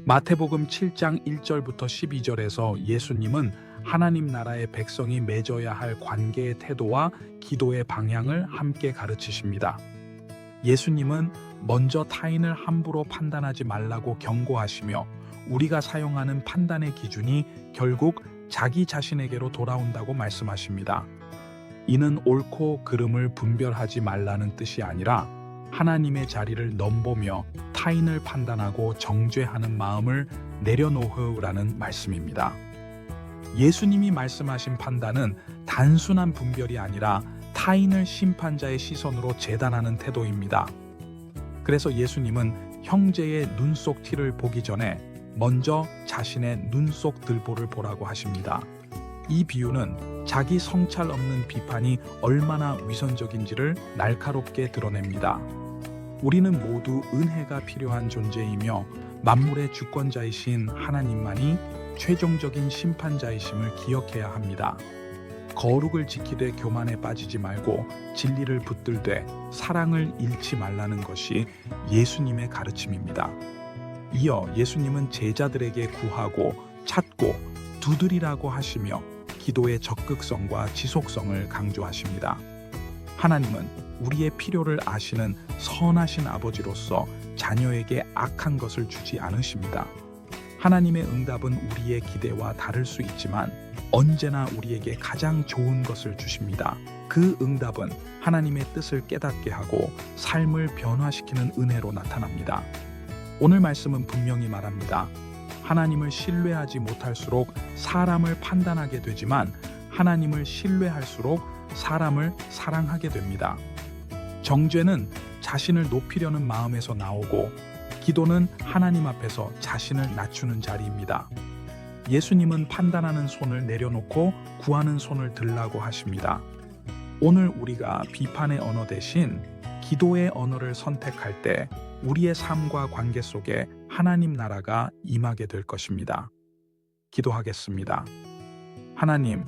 마태복음 7장 1절부터 12절에서 예수님은 하나님 나라의 백성이 맺어야 할 관계의 태도와 기도의 방향을 함께 가르치십니다. 예수님은 먼저 타인을 함부로 판단하지 말라고 경고하시며 우리가 사용하는 판단의 기준이 결국 자기 자신에게로 돌아온다고 말씀하십니다. 이는 옳고 그름을 분별하지 말라는 뜻이 아니라 하나님의 자리를 넘보며 타인을 판단하고 정죄하는 마음을 내려놓으라는 말씀입니다. 예수님이 말씀하신 판단은 단순한 분별이 아니라 타인을 심판자의 시선으로 재단하는 태도입니다. 그래서 예수님은 형제의 눈 속 티를 보기 전에 먼저 자신의 눈 속 들보를 보라고 하십니다. 이 비유는 자기 성찰 없는 비판이 얼마나 위선적인지를 날카롭게 드러냅니다. 우리는 모두 은혜가 필요한 존재이며 만물의 주권자이신 하나님만이 최종적인 심판자이심을 기억해야 합니다. 거룩을 지키되 교만에 빠지지 말고 진리를 붙들되 사랑을 잃지 말라는 것이 예수님의 가르침입니다. 이어 예수님은 제자들에게 구하고 찾고 두드리라고 하시며 기도의 적극성과 지속성을 강조하십니다. 하나님은 우리의 필요를 아시는 선하신 아버지로서 자녀에게 악한 것을 주지 않으십니다. 하나님의 응답은 우리의 기대와 다를 수 있지만 언제나 우리에게 가장 좋은 것을 주십니다. 그 응답은 하나님의 뜻을 깨닫게 하고 삶을 변화시키는 은혜로 나타납니다. 오늘 말씀은 분명히 말합니다. 하나님을 신뢰하지 못할수록 사람을 판단하게 되지만 하나님을 신뢰할수록 사람을 사랑하게 됩니다. 정죄는 자신을 높이려는 마음에서 나오고 기도는 하나님 앞에서 자신을 낮추는 자리입니다. 예수님은 판단하는 손을 내려놓고 구하는 손을 들라고 하십니다. 오늘 우리가 비판의 언어 대신 기도의 언어를 선택할 때 우리의 삶과 관계 속에 하나님 나라가 임하게 될 것입니다. 기도하겠습니다. 하나님,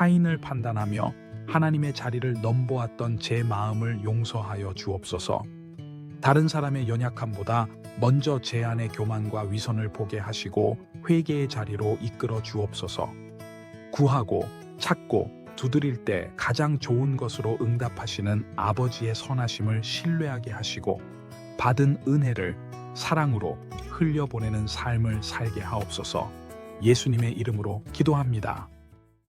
타인을 판단하며 하나님의 자리를 넘보았던 제 마음을 용서하여 주옵소서. 다른 사람의 연약함보다 먼저 제 안의 교만과 위선을 보게 하시고 회개의 자리로 이끌어 주옵소서. 구하고 찾고 두드릴 때 가장 좋은 것으로 응답하시는 아버지의 선하심을 신뢰하게 하시고 받은 은혜를 사랑으로 흘려보내는 삶을 살게 하옵소서. 예수님의 이름으로 기도합니다.